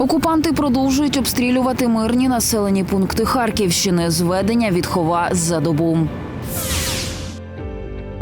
Окупанти продовжують обстрілювати мирні населені пункти Харківщини. Зведення відхова за добу.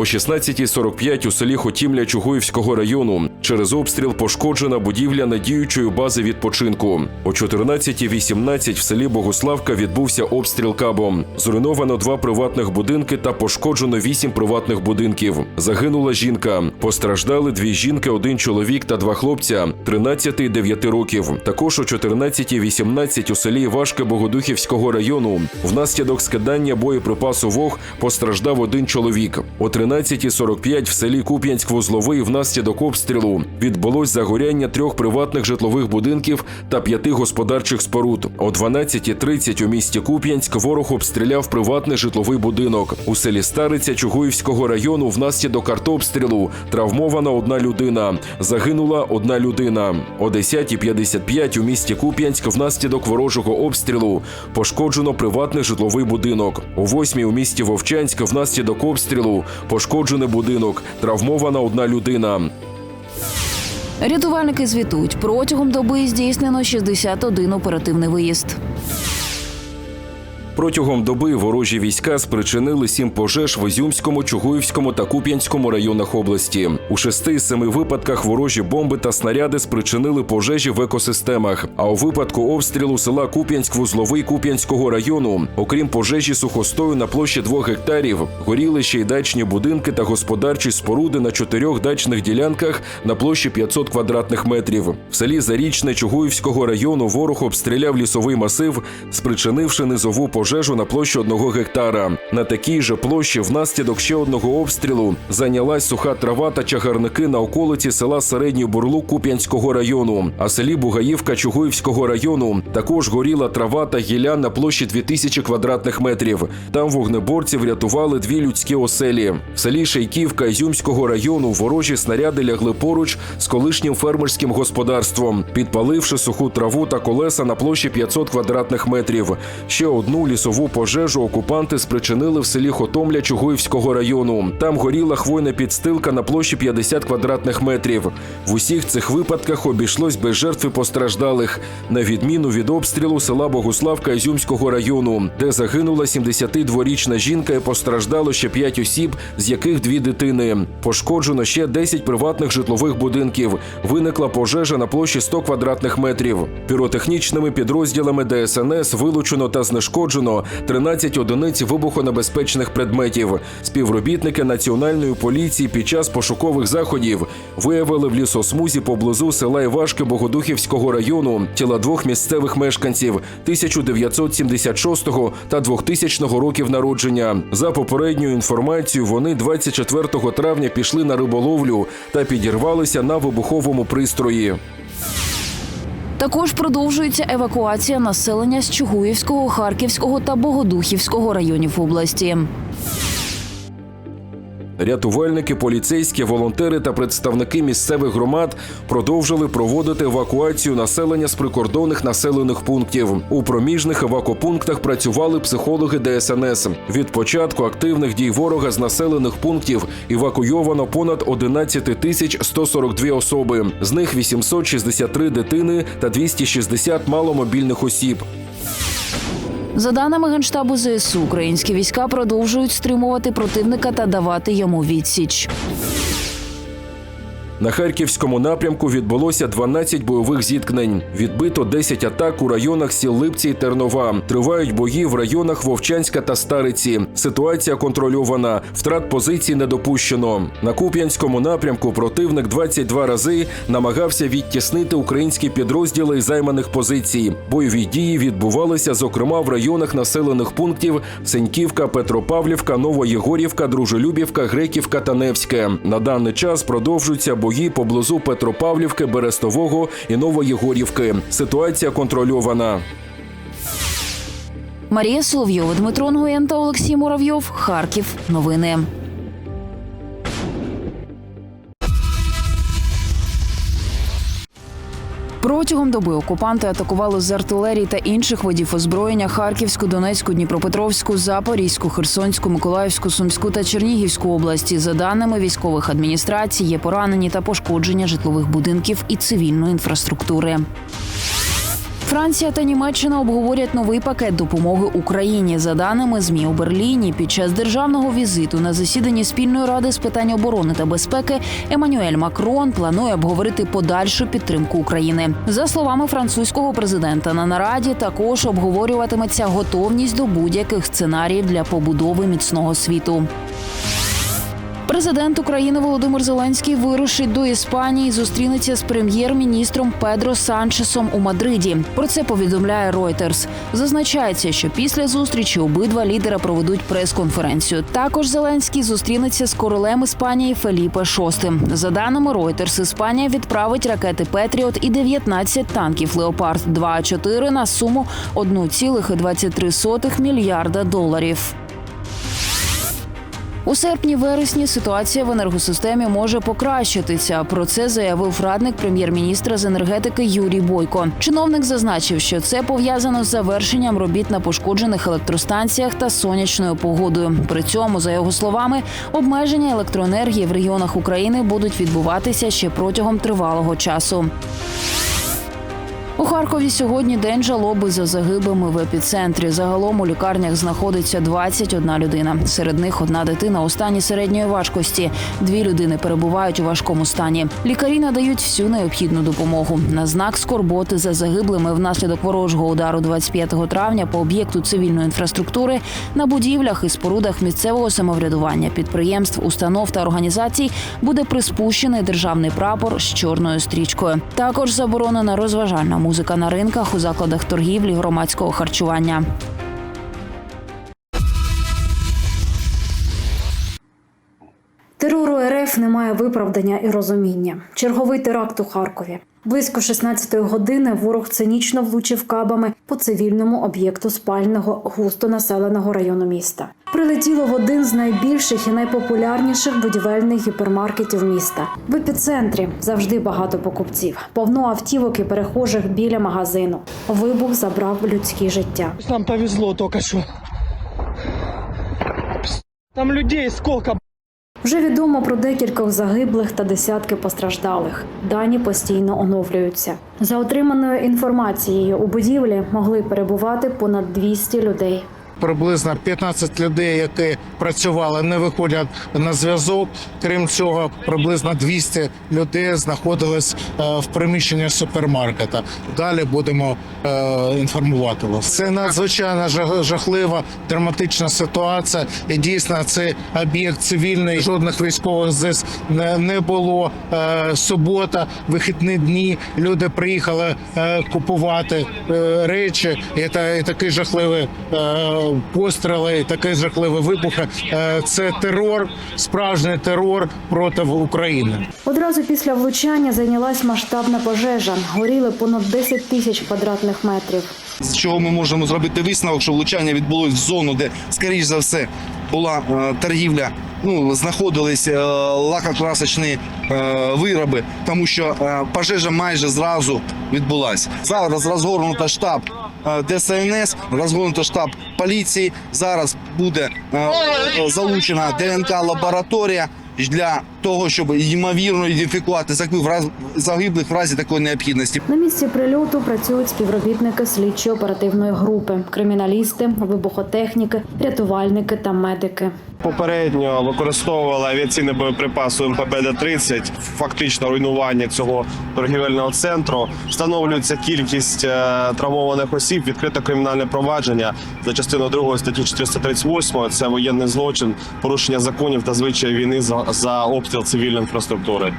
О 16.45 у селі Хотімля Чугуївського району через обстріл пошкоджена будівля надіючої бази відпочинку. О 14.18 в селі Богославка відбувся обстріл кабом. Зруйновано два приватних будинки та пошкоджено вісім приватних будинків. Загинула жінка. Постраждали дві жінки, один чоловік та два хлопця 13 і 9 років. Також о 14.18 у селі Івашке Богодухівського району внаслідок скидання боєприпасу ВОГ постраждав один чоловік. О 13.45 в селі Куп'янськ-Вузловий внаслідок обстрілу відбулось загоряння трьох приватних житлових будинків та п'яти господарчих споруд. О 12.30 у місті Куп'янськ ворог обстріляв приватний житловий будинок. У селі Стариця Чугуївського району внаслідок артобстрілу травмована одна людина. Загинула одна людина. О 10.55 у місті Куп'янськ внаслідок ворожого обстрілу пошкоджено приватний житловий будинок. О 8 у місті Вовчанськ внаслідок обстрілу пошкоджений будинок. Травмована одна людина. Рятувальники звітують, протягом доби здійснено 61 оперативний виїзд. Протягом доби ворожі війська спричинили сім пожеж в Ізюмському, Чугуївському та Куп'янському районах області. У шести з семи випадках ворожі бомби та снаряди спричинили пожежі в екосистемах. А у випадку обстрілу села Куп'янськ-Вузловий Куп'янського району, окрім пожежі сухостою на площі двох гектарів, горіли ще й дачні будинки та господарчі споруди на чотирьох дачних ділянках на площі 500 квадратних метрів. В селі Зарічне Чугуївського району ворог обстріляв лісовий масив, спричинивши низову пожежу на площі одного гектара. На такій же площі внаслідок ще одного обстрілу зайнялась суха трава та чагарники на околиці села Середній Бурлук Куп'янського району. А селі Бугаївка Чугуївського району також горіла трава та гілля на площі 2000 квадратних метрів. Там вогнеборці врятували дві людські оселі. В селі Шейківка Ізюмського району ворожі снаряди лягли поруч з колишнім фермерським господарством, підпаливши суху траву та колеса на площі 500 квадратних метрів. Ще одну лісову пожежу окупанти спричинили в селі Хотомля Чугуївського району. Там горіла хвойна підстилка на площі 50 квадратних метрів. В усіх цих випадках обійшлось без жертв і постраждалих, на відміну від обстрілу села Богуславка Ізюмського району, де загинула 72-річна жінка і постраждало ще 5 осіб, з яких дві дитини. Пошкоджено ще 10 приватних житлових будинків. Виникла пожежа на площі 100 квадратних метрів. Піротехнічними підрозділами ДСНС вилучено та знешкоджено 13 одиниць вибухонебезпечних предметів. Співробітники національної поліції під час пошукових заходів виявили в лісосмузі поблизу села Івашки Богодухівського району тіла двох місцевих мешканців 1976 та 2000 років народження. За попередньою інформацією, вони 24 травня пішли на риболовлю та підірвалися на вибуховому пристрої. Також продовжується евакуація населення з Чугуївського, Харківського та Богодухівського районів області. Рятувальники, поліцейські, волонтери та представники місцевих громад продовжили проводити евакуацію населення з прикордонних населених пунктів. У проміжних евакопунктах працювали психологи ДСНС. Від початку активних дій ворога з населених пунктів евакуйовано понад 11 тисяч 142 особи. З них 863 дитини та 260 маломобільних осіб. За даними генштабу ЗСУ, українські війська продовжують стримувати противника та давати йому відсіч. На харківському напрямку відбулося 12 бойових зіткнень. Відбито 10 атак у районах сіл Липці і Тернова. Тривають бої в районах Вовчанська та Стариці. Ситуація контрольована. Втрат позицій не допущено. На Куп'янському напрямку противник 22 рази намагався відтіснити українські підрозділи займаних позицій. Бойові дії відбувалися, зокрема, в районах населених пунктів Сеньківка, Петропавлівка, Новоєгорівка, Дружелюбівка, Греківка та Невське. На даний час продовжуються бої поблизу Петропавлівки, Берестового і Новоєгорівки. Ситуація контрольована. Марія Соловйова, Дмитро Нгуєн та Олексій Муравйов. Харків. Новини. Протягом доби окупанти атакували з артилерії та інших видів озброєння Харківську, Донецьку, Дніпропетровську, Запорізьку, Херсонську, Миколаївську, Сумську та Чернігівську області. За даними військових адміністрацій, є поранені та пошкодження житлових будинків і цивільної інфраструктури. Франція та Німеччина обговорять новий пакет допомоги Україні. За даними змі у Берліні, під час державного візиту на засіданні спільної ради з питань оборони та безпеки Еммануель Макрон планує обговорити подальшу підтримку України. За словами французького президента, на нараді також обговорюватиметься готовність до будь-яких сценаріїв для побудови міцного світу. Президент України Володимир Зеленський вирушить до Іспанії зустрінеться з прем'єр-міністром Педро Санчесом у Мадриді. Про це повідомляє Reuters. Зазначається, що після зустрічі обидва лідера проведуть прес-конференцію. Також Зеленський зустрінеться з королем Іспанії Феліпе VI. За даними Reuters, Іспанія відправить ракети Петріот і 19 танків Леопард 2 4 на суму 1,23 мільярда доларів. У серпні-вересні ситуація в енергосистемі може покращитися. Про це заявив радник прем'єр-міністра з енергетики Юрій Бойко. Чиновник зазначив, що це пов'язано з завершенням робіт на пошкоджених електростанціях та сонячною погодою. При цьому, за його словами, обмеження електроенергії в регіонах України будуть відбуватися ще протягом тривалого часу. У Харкові сьогодні день жалоби за загиблими в епіцентрі. Загалом у лікарнях знаходиться 21 людина. Серед них одна дитина у стані середньої важкості. Дві людини перебувають у важкому стані. Лікарі надають всю необхідну допомогу. На знак скорботи за загиблими внаслідок ворожого удару 25 травня по об'єкту цивільної інфраструктури на будівлях і спорудах місцевого самоврядування, підприємств, установ та організацій буде приспущений державний прапор з чорною стрічкою. Також заборонена розважальна музика на ринках у закладах торгівлі громадського харчування. Терору РФ немає виправдання і розуміння. Черговий теракт у Харкові. Близько 16-ї години ворог цинічно влучив кабами по цивільному об'єкту спального густонаселеного району міста. Прилетіло в один з найбільших і найпопулярніших будівельних гіпермаркетів міста. В епіцентрі завжди багато покупців, повно автівок і перехожих біля магазину. Вибух забрав людські життя. Нам повезло только что. Там людей сколько, Вже відомо про декількох загиблих та десятки постраждалих. Дані постійно оновлюються. За отриманою інформацією у будівлі могли перебувати понад 200 людей. Приблизно 15 людей, які працювали, не виходять на зв'язок. Крім цього, приблизно 200 людей знаходились е, в приміщенні супермаркета. Далі будемо е, інформувати вас. Це надзвичайно жахлива драматична ситуація. І дійсно це об'єкт цивільний. Жодних військових здесь не, було. Е, субота, вихідні дні. Люди приїхали купувати речі. І, та, такий жахливий постріли, таке жахливе вибухи. Е, це терор, справжній терор проти України. Одразу після влучання зайнялась масштабна пожежа. Горіли понад 10 тисяч квадратних метрів. З чого ми можемо зробити висновок, що влучання відбулось в зону, де, скоріш за все, була е, торгівля. Ну, знаходились е, лакокрасочні е, вироби, тому що е, пожежа майже зразу відбулася. Зараз розгорнуто штаб ДСНС, розгорнуто штаб поліції. Зараз буде залучена ДНК лабораторія для того, щоб ймовірно ідентифікувати загиблих в разі такої необхідності. На місці прильоту працюють співробітники слідчо-оперативної групи, криміналісти, вибухотехніки, рятувальники та медики. Попередньо використовували авіаційні боєприпаси МПБ-30, фактично руйнування цього торгівельного центру. Встановлюється кількість е, травмованих осіб, відкрите кримінальне провадження за частиною 2 статті 438. Це воєнний злочин, порушення законів та звичаї війни за обстріл цивільної інфраструктури.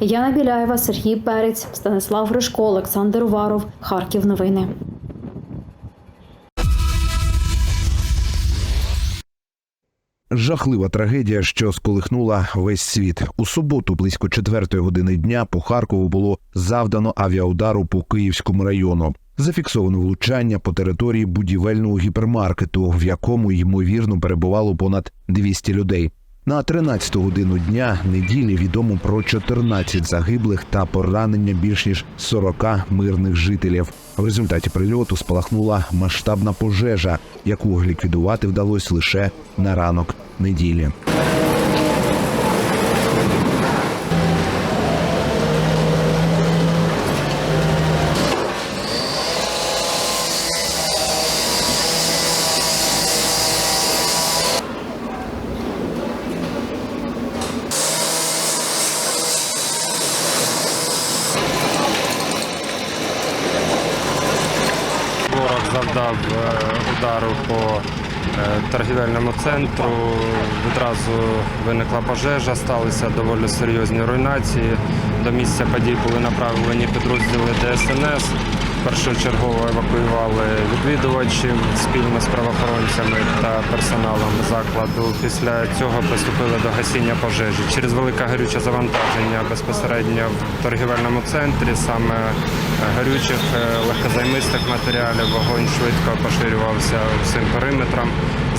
Яна Біляєва, Сергій Перець, Станислав Гришко, Олександр Уваров. Харків. Новини. Жахлива трагедія, що сколихнула весь світ. У суботу, близько четвертої години дня, по Харкову було завдано авіаудару по Київському району. Зафіксовано влучання по території будівельного гіпермаркету, в якому ймовірно перебувало понад 200 людей. На 13 годину дня неділі відомо про 14 загиблих та поранення більш ніж 40 мирних жителів. В результаті прильоту спалахнула масштабна пожежа, яку ліквідувати вдалося лише на ранок неділі. е, удару по е, торгівельному центру. Відразу виникла пожежа, сталися доволі серйозні руйнації. До місця подій були направлені підрозділи ДСНС. Першочергово евакуювали відвідувачів спільно з правоохоронцями та персоналом закладу. Після цього приступили до гасіння пожежі. Через велике горюче завантаження безпосередньо в торгівельному центрі, саме е, горючих е, легкозаймистих матеріалів, вогонь швидко поширювався всім периметром.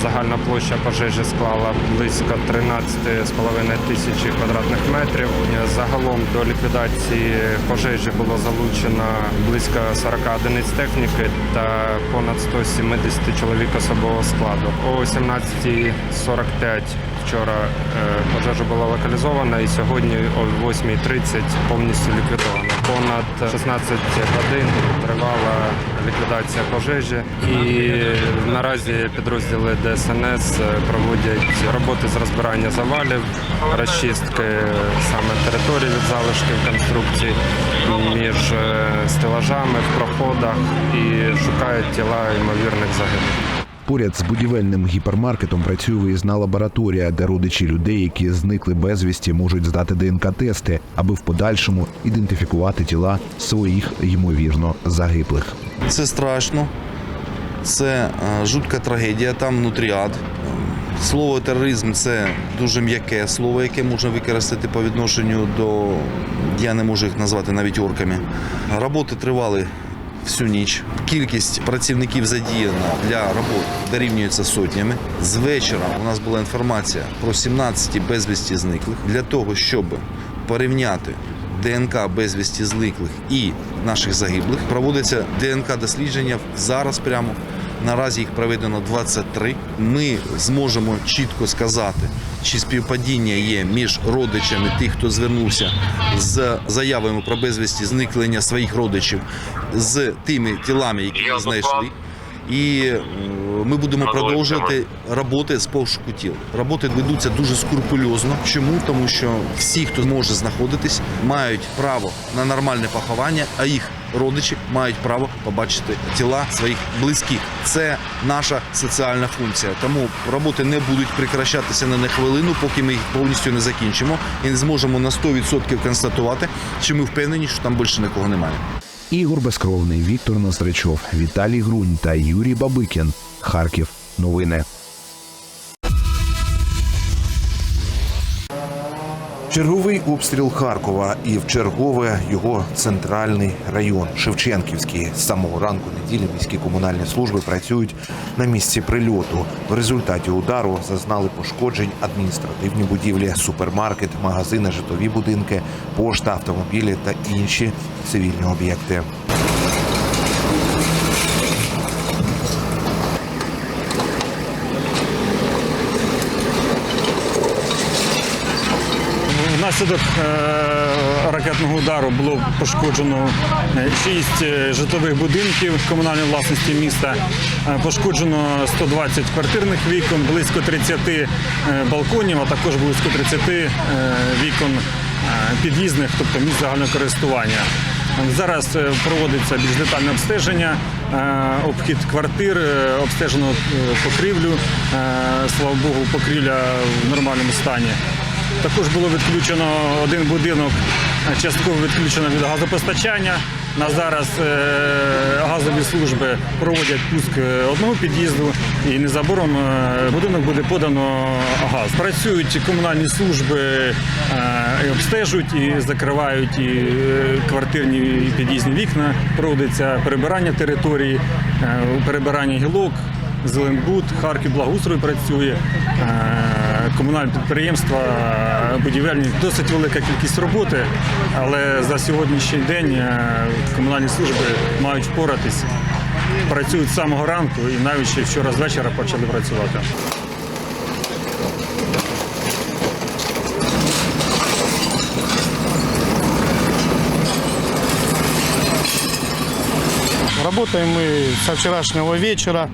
Загальна площа пожежі склала близько 13,5 тисячі квадратних метрів. Загалом до ліквідації пожежі було залучено близько 40 одиниць техніки та понад 170 чоловік особового складу. О 17.45 вчора е, пожежа була локалізована і сьогодні о 8.30 повністю ліквідована. Понад 16 годин тривала ліквідація пожежі, і наразі підрозділи ДСНС проводять роботи з розбирання завалів, розчистки саме території від залишків конструкцій між е, стелажами в проходах і шукають тіла ймовірних загиблих. Поряд з будівельним гіпермаркетом працює виїзна лабораторія, де родичі людей, які зникли безвісті, можуть здати ДНК-тести, аби в подальшому ідентифікувати тіла своїх ймовірно загиблих. Це страшно, це е, жутка трагедія, там внутріад. Слово тероризм це дуже м'яке слово, яке можна використати по відношенню до. Я не можу їх назвати навіть орками. Роботи тривали всю ніч. Кількість працівників задіяна для роботи дорівнюється сотнями. З вечора у нас була інформація про 17 безвісті зниклих для того, щоб порівняти ДНК безвісті зниклих і наших загиблих. Проводиться ДНК дослідження зараз прямо. Наразі їх проведено 23. Ми зможемо чітко сказати, чи співпадіння є між родичами тих, хто звернувся з заявами про безвісті зникнення своїх родичів, з тими тілами, які знайшли. І е, ми будемо продовжувати роботи з пошуку тіл. Роботи ведуться дуже скрупульозно. Чому? Тому що всі, хто може знаходитись, мають право на нормальне поховання, а їх родичі мають право побачити тіла своїх близьких. Це наша соціальна функція. Тому роботи не будуть прикращатися на не хвилину, поки ми їх повністю не закінчимо і не зможемо на 100% констатувати, чи ми впевнені, що там більше нікого немає. Ігор Безкровний, Віктор Настричов, Віталій Грунь та Юрій Бабикін. Харків. Новини. Черговий обстріл Харкова і в чергове його центральний район Шевченківський. З самого ранку неділі міські комунальні служби працюють на місці прильоту. В результаті удару зазнали пошкоджень адміністративні будівлі, супермаркет, магазини, житлові будинки, пошта, автомобілі та інші цивільні об'єкти. Внаслідок е, ракетного удару було пошкоджено е, шість е, житлових будинків комунальної власності міста. Пошкоджено 120 квартирних вікон, близько 30 е, балконів, а також близько 30 е, вікон під'їзних, тобто місць загального користування. Зараз проводиться більш детальне обстеження, обхід квартир, обстежено покрівлю. Слава Богу, покрівля в нормальному стані. Також було відключено один будинок, е, частково відключено від газопостачання. На зараз е, газові служби проводять пуск е, одного під'їзду і незабаром е, будинок буде подано газ. Працюють комунальні служби і обстежують і закривають і квартирні і під'їзні вікна. Проводиться перебирання території, перебирання гілок. Зеленбуд, Харків благоустрой працює, е, комунальні підприємства, е, будівельні. Досить велика кількість роботи, але за сьогоднішній день е, комунальні служби мають впоратись. Працюють з самого ранку і навіть ще вчора з вечора почали працювати. Работаем мы со вчерашнего вечера.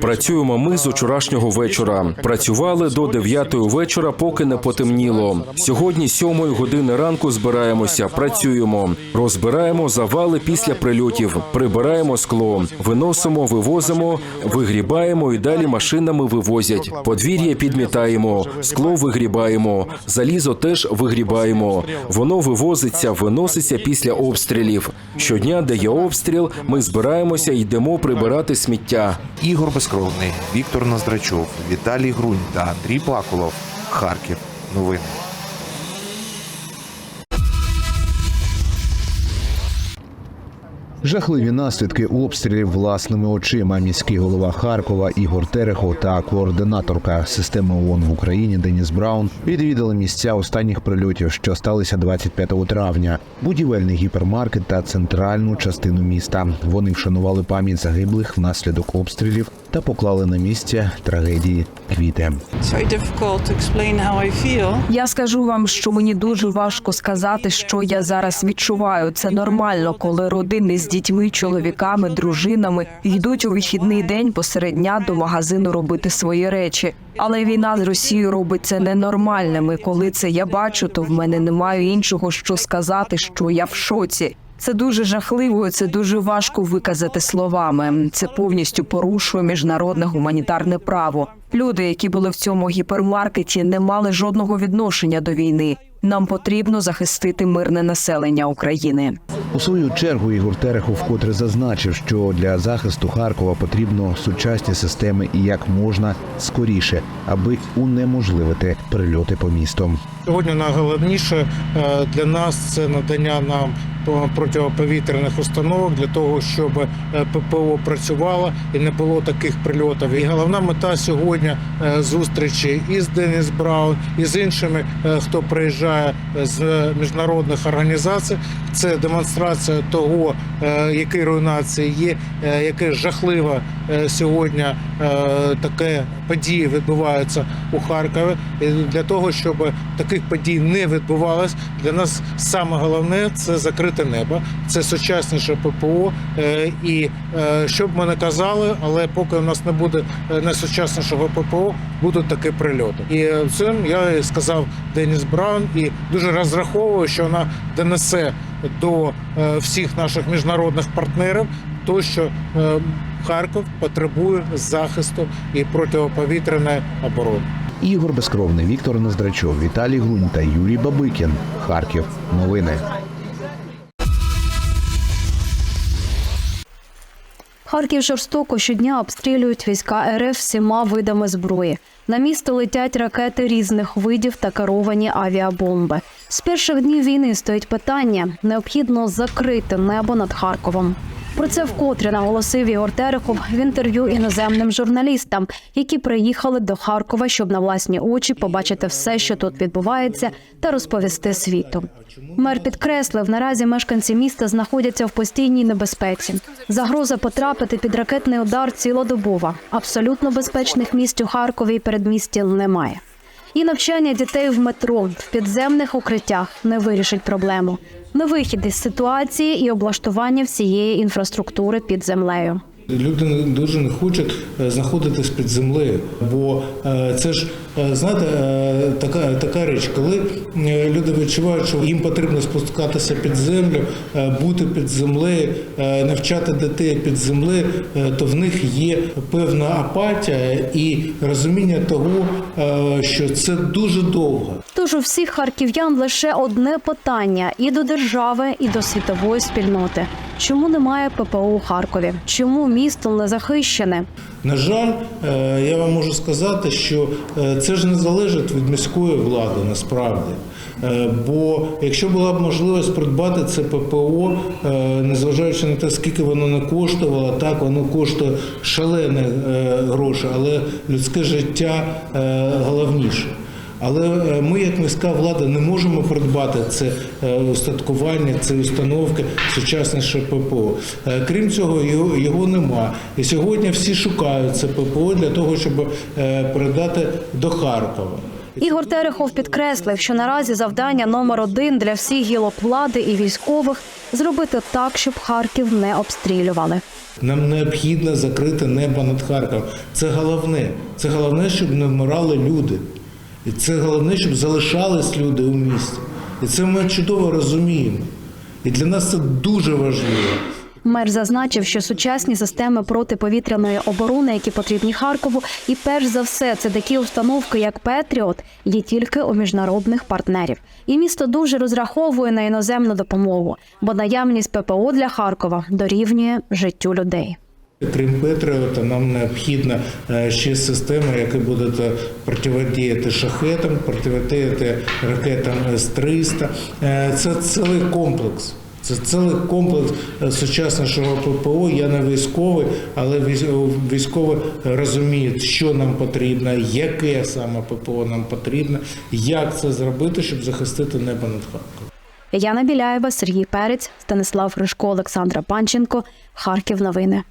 Працюємо ми з вчорашнього вечора. Працювали до 9 вечора, поки не потемніло. Сьогодні, 7 години ранку, збираємося, працюємо, розбираємо завали після прильотів, прибираємо скло, виносимо, вивозимо, вигрібаємо і далі машинами вивозять. Подвір'я підмітаємо, скло вигрібаємо, залізо теж вигрібаємо. Воно вивозиться, виноситься після обстрілів. Щодня, де є обстріл, ми збираємося йдемо прибирати сміття. Ігор Безкровний, Віктор Ноздрачов, Віталій Грунь та Андрій Плаколов. Харків. Новини. Жахливі наслідки обстрілів власними очима. Міський голова Харкова Ігор Терехов та координаторка системи ООН в Україні Деніс Браун відвідали місця останніх прильотів, що сталися 25 травня. Будівельний гіпермаркет та центральну частину міста. Вони вшанували пам'ять загиблих внаслідок обстрілів та поклали на місце трагедії квіти. Я скажу вам, що мені дуже важко сказати, що я зараз відчуваю. Це нормально, коли родини з дітьми, чоловіками, дружинами йдуть у вихідний день посеред дня до магазину робити свої речі. Але війна з Росією робить це ненормальним. І коли це я бачу, то в мене немає іншого, що сказати, що я в шоці. Це дуже жахливо, це дуже важко виказати словами. Це повністю порушує міжнародне гуманітарне право. Люди, які були в цьому гіпермаркеті, не мали жодного відношення до війни. Нам потрібно захистити мирне населення України. У свою чергу Ігор Терехов вкотре зазначив, що для захисту Харкова потрібно сучасні системи і як можна скоріше, аби унеможливити прильоти по містам. Сьогодні найголовніше е, для нас це надання нам протиповітряних установок для того, щоб е, ППО працювало і не було таких прильотів. І головна мета сьогодні е, зустрічі із Деніс Браун і з іншими, е, хто приїжджає з міжнародних організацій. Це демонстрація того, які руйнації є, яке жахливе сьогодні е, таке події відбуваються у Харкові. І для того, щоб таких подій не відбувалось, для нас саме головне це закрите небо, це сучасніше ППО. Е, І е, що ми не казали, але поки у нас не буде е, найсучаснішого ППО, будуть такі прильоти. І е, цим я сказав Деніс Браун, і дуже розраховую, що вона донесе до е, всіх наших міжнародних партнерів, то що е, Харків потребує захисту і протиповітряної оборони. Ігор Безкровний, Віктор Ноздрачов, Віталій Глунь та Юрій Бабикін. Харків. Новини. Харків жорстоко щодня обстрілюють війська РФ всіма видами зброї. На місто летять ракети різних видів та керовані авіабомби. З перших днів війни стоїть питання: необхідно закрити небо над Харковом. Про це вкотре наголосив Ігор Терехов в інтерв'ю іноземним журналістам, які приїхали до Харкова, щоб на власні очі побачити все, що тут відбувається, та розповісти світу. Мер підкреслив, наразі мешканці міста знаходяться в постійній небезпеці. Загроза потрапити під ракетний удар цілодобова. Абсолютно безпечних місць у Харкові і передмісті немає. І навчання дітей в метро в підземних укриттях не вирішить проблему. Не вихід із ситуації і облаштування всієї інфраструктури під землею. Люди дуже не хочуть е, знаходитись під землею, бо е, це ж знаєте, е, така, така річ, коли е, люди відчувають, що їм потрібно спускатися під землю, е, бути під землею, е, навчати дітей під землею, е, то в них є певна апатія і розуміння того, е, що це дуже довго. Тож у всіх харків'ян лише одне питання і до держави, і до світової спільноти: чому немає ППО у Харкові? Чому місто не захищене? На жаль, е, я вам можу сказати, що е, це ж не залежить від міської влади насправді. Е, Бо якщо була б можливість придбати це ППО, е, незважаючи на те, скільки воно не коштувало, так воно коштує шалені е, гроші, але людське життя головніше. Але е, ми, як міська влада, не можемо придбати це е, устаткування, ці установки сучасніше ППО. Е, Крім цього, його, його нема. І сьогодні всі шукають це ППО для того, щоб передати до Харкова. Ігор Терехов підкреслив, що наразі завдання номер один для всіх гілок влади і військових зробити так, щоб Харків не обстрілювали. Нам необхідно закрити небо над Харковом. Це головне. Це головне, щоб не вмирали люди. І це головне, щоб залишались люди у місті. І це ми чудово розуміємо. І для нас це дуже важливо. Мер зазначив, що сучасні системи протиповітряної оборони, які потрібні Харкову, і перш за все, це такі установки, як Петріот, є тільки у міжнародних партнерів. І місто дуже розраховує на іноземну допомогу, бо наявність ППО для Харкова дорівнює життю людей. Крім Петріота, нам необхідна е, ще система, яка буде протидіяти шахетам, протидіяти ракетам С-300. Е, Це цілий комплекс. Це цілий комплекс е, сучасного ППО. Я не військовий, але військові розуміють, що нам потрібно, яке саме ППО нам потрібно, як це зробити, щоб захистити небо над Харковом. Яна Біляєва, Сергій Перець, Станислав Ришко, Олександра Панченко. Харків. Новини.